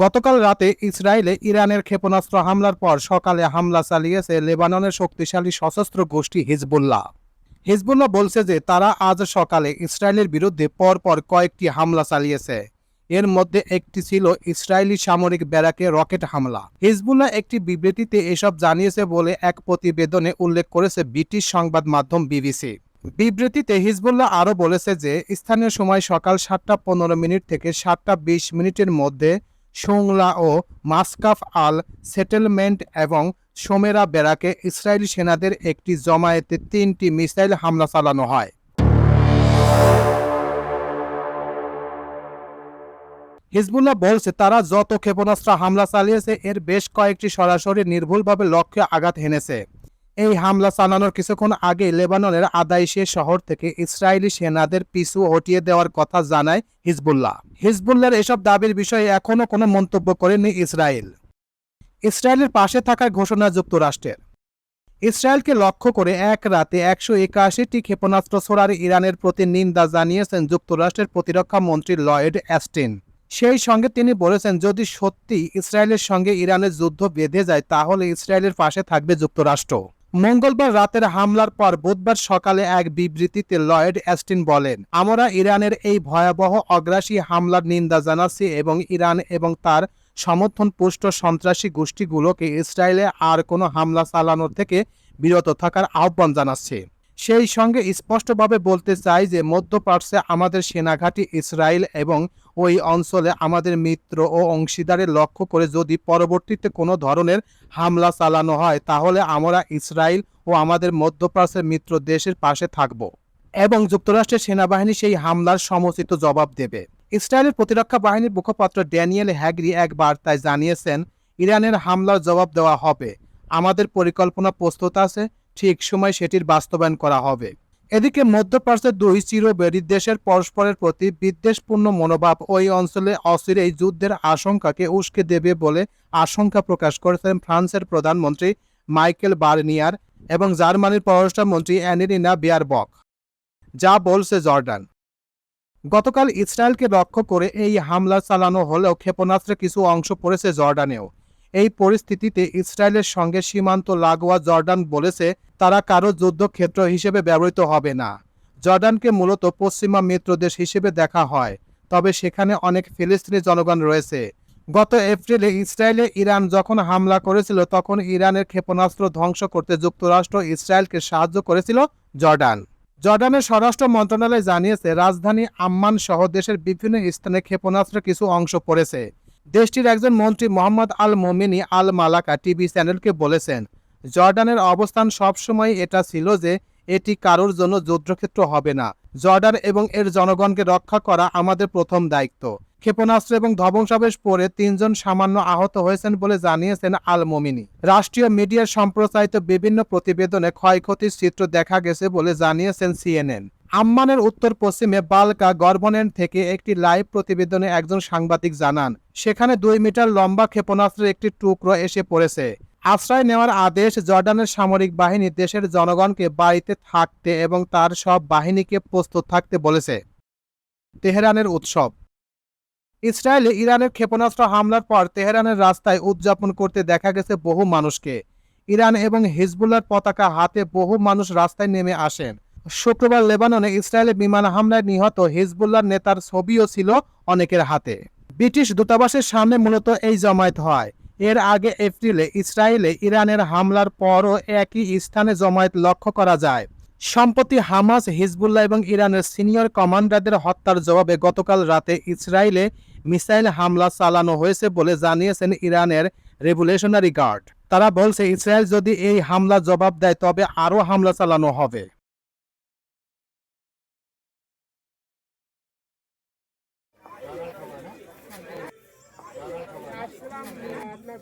গতকাল রাতে ইসরায়েলে ইরানের ক্ষেপণাস্ত্র হামলার পর সকালে হামলা চালিয়েছে লেবাননের শক্তিশালী সশস্ত্র গোষ্ঠী হিজবুল্লাহ। হিজবুল্লাহ বলছে যে তারা আজ সকালে ইসরায়েলের বিরুদ্ধে পরপর কয়েকটি হামলা চালিয়েছে। এর মধ্যে একটি ছিল ইসরায়েলি সামরিক ব্যারাকে রকেট হামলা। হিজবুল্লাহ একটি বিবৃতিতে এসব জানিয়েছে বলে এক প্রতিবেদনে উল্লেখ করেছে ব্রিটিশ সংবাদ মাধ্যম বিবিসি। বিবৃতিতে হিজবুল্লাহ আরও বলেছে যে, স্থানীয় সময় সকাল সাতটা পনেরো মিনিট থেকে সাতটা বিশ মিনিটের মধ্যে সোংলা ও মাসকাফ আল সেটেলমেন্ট এবং সোমেরা বেরাকে ইসরায়েলি সেনাদের একটি জমায়েতে তিনটি মিসাইল হামলা চালানো হয়। হিজবুল্লাহ বলছে, তারা যত ক্ষেপণাস্ত্র হামলা চালিয়েছে, এর বেশ কয়েকটি সরাসরি নির্ভুলভাবে লক্ষ্যে আঘাত হেনেছে। এই হামলা চালানোর কিছুক্ষণ আগে লেবাননের আদাইশে শহর থেকে ইসরায়েলি সেনাদের পিছু হটিয়ে দেওয়ার কথা জানায় হিজবুল্লাহ। হিজবুল্লাহর এসব দাবির বিষয়ে এখনও কোনো মন্তব্য করেনি ইসরায়েল। ইসরায়েলের পাশে থাকার ঘোষণা যুক্তরাষ্ট্রের। ইসরায়েলকে লক্ষ্য করে এক রাতে একশো একাশিটি ক্ষেপণাস্ত্র ছোড়ার ইরানের প্রতি নিন্দা জানিয়েছেন যুক্তরাষ্ট্রের প্রতিরক্ষা মন্ত্রী লয়েড অ্যাস্টিন। সেই সঙ্গে তিনি বলেছেন, যদি সত্যি ইসরায়েলের সঙ্গে ইরানের যুদ্ধ বেঁধে যায়, তাহলে ইসরায়েলের পাশে থাকবে যুক্তরাষ্ট্র। মঙ্গলবার রাতের হামলার পর বুধবার সকালে এক বিবৃতিতে লয়েড অ্যাস্টিন বলেন, আমরা ইরানের এই ভয়াবহ অগ্রাসী হামলার নিন্দা জানাচ্ছি এবং ইরান এবং তার সমর্থন পুষ্ট সন্ত্রাসী গোষ্ঠীগুলোকে ইসরায়েলে আর কোনো হামলা চালানোর থেকে বিরত থাকার আহ্বান জানাচ্ছে। সেই সঙ্গে স্পষ্টভাবে বলতে চাই যে মধ্যপ্রাচ্যে আমাদের সেনাঘাঁটি ইসরায়েল এবং ওই অঞ্চলে আমাদের মিত্র ও অংশীদারের লক্ষ্য করে যদি পরবর্তীতে কোনো ধরনের হামলা চালানো হয়, তাহলে আমরা ইসরায়েল ও আমাদের মধ্যপ্রাচ্যের মিত্র দেশের পাশে থাকব এবং যুক্তরাষ্ট্রের সেনাবাহিনী সেই হামলার সমুচিত জবাব দেবে। ইসরায়েলের প্রতিরক্ষা বাহিনীর মুখপাত্র ড্যানিয়েল হ্যাগরি এক বার্তায় জানিয়েছেন, ইরানের হামলার জবাব দেওয়া হবে। আমাদের পরিকল্পনা প্রস্তুত আছে। ঠিক সময় সেটির বাস্তবায়ন করা হবে। এদিকে মধ্যপ্রাচ্যের দুই চিরবেরি দেশের পরস্পরের প্রতি বিদ্বেষপূর্ণ মনোভাব ওই অঞ্চলে অচিরেই যুদ্ধের আশঙ্কাকে উস্কে দেবে বলে আশঙ্কা প্রকাশ করেছেন ফ্রান্সের প্রধানমন্ত্রী মাইকেল বার্নিয়ার এবং জার্মানির পররাষ্ট্রমন্ত্রী অ্যানিলিনা বিয়ারবক। যা বলছে জর্ডান। গতকাল ইসরায়েলকে লক্ষ্য করে এই হামলা চালানো হলেও ক্ষেপণাস্ত্রের কিছু অংশ পড়েছে জর্ডানেও। এই পরিস্থিতিতে ইসরায়েলের সঙ্গে সীমান্ত লাগোয়া জর্ডান বলেছে তারা কারও যুদ্ধক্ষেত্র হিসেবে ব্যবহৃত হবে না। জর্ডানকে মূলত পশ্চিমা মিত্রদেশ হিসেবে দেখা হয়, তবে সেখানে অনেক ফিলিস্তিনি জনগণ রয়েছে। গত এপ্রিলে ইসরায়েলে ইরান যখন হামলা করেছিল, তখন ইরানের ক্ষেপণাস্ত্র ধ্বংস করতে যুক্তরাষ্ট্র ইসরায়েলকে সাহায্য করেছিল জর্ডান। জর্ডানের স্বরাষ্ট্র মন্ত্রণালয় জানিয়েছে, রাজধানী আম্মান সহ দেশের বিভিন্ন স্থানে ক্ষেপণাস্ত্র কিছু অংশ পড়েছে। দেশটির একজন মন্ত্রী মোহাম্মদ আল মোমিনি আল মালাকা টিভি চ্যানেলকে বলেছেন, জর্ডানের অবস্থান সবসময় এটা ছিল যে এটি কারোর জন্য যুদ্ধক্ষেত্র হবে না। জর্ডান এবং এর জনগণকে রক্ষা করা আমাদের প্রথম দায়িত্ব। ক্ষেপণাস্ত্র এবং ধ্বংসাবেশ পরে তিনজন সামান্য আহত হয়েছেন বলে জানিয়েছেন আল মোমিনি রাষ্ট্রীয় মিডিয়ার সম্প্রচারিত বিভিন্ন প্রতিবেদনে ক্ষয়ক্ষতির চিত্র দেখা গেছে বলে জানিয়েছেন সিএনএন। আম্মানের উত্তর পশ্চিমে বালকা গর্বনেন থেকে একটি লাইভ প্রতিবেদনে একজন সাংবাদিক জানান, সেখানে দুই মিটার লম্বা ক্ষেপণাস্ত্রের একটি টুকরো এসে পড়েছে। আশ্রয় নেওয়ার আদেশ জর্ডানের সামরিক বাহিনী দেশের জনগণকে বাড়িতে থাকতে এবং তার সব বাহিনীকে প্রস্তুত থাকতে বলেছে। তেহরানের উৎসব। ইসরায়েলে ইরানের ক্ষেপণাস্ত্র হামলার পর তেহরানের রাস্তায় উদযাপন করতে দেখা গেছে বহু মানুষকে। ইরান এবং হিজবুল্লার পতাকা হাতে বহু মানুষ রাস্তায় নেমে আসেন। শুক্রবার লেবাননে ইসরায়েলের বিমান হামলায় নিহত হিজবুল্লার নেতার ছবিও ছিল অনেকের হাতে। ব্রিটিশ দূতাবাসের সামনে মূলত এই জমায়েত হয়। এর আগে এপ্রিলে ইসরায়েলে ইরানের হামলার পরও একই স্থানে জমায়েত লক্ষ্য করা যায়। সম্প্রতি হামাস, হিজবুল্লাহ এবং ইরানের সিনিয়র কমান্ডারদের হত্যার জবাবে গতকাল রাতে ইসরায়েলে মিসাইল হামলা চালানো হয়েছে বলে জানিয়েছেন ইরানের রেভুলেশনারি গার্ড। তারা বলছে, ইসরায়েল যদি এই হামলা জবাব দেয়, তবে আরও হামলা চালানো হবে। আপনার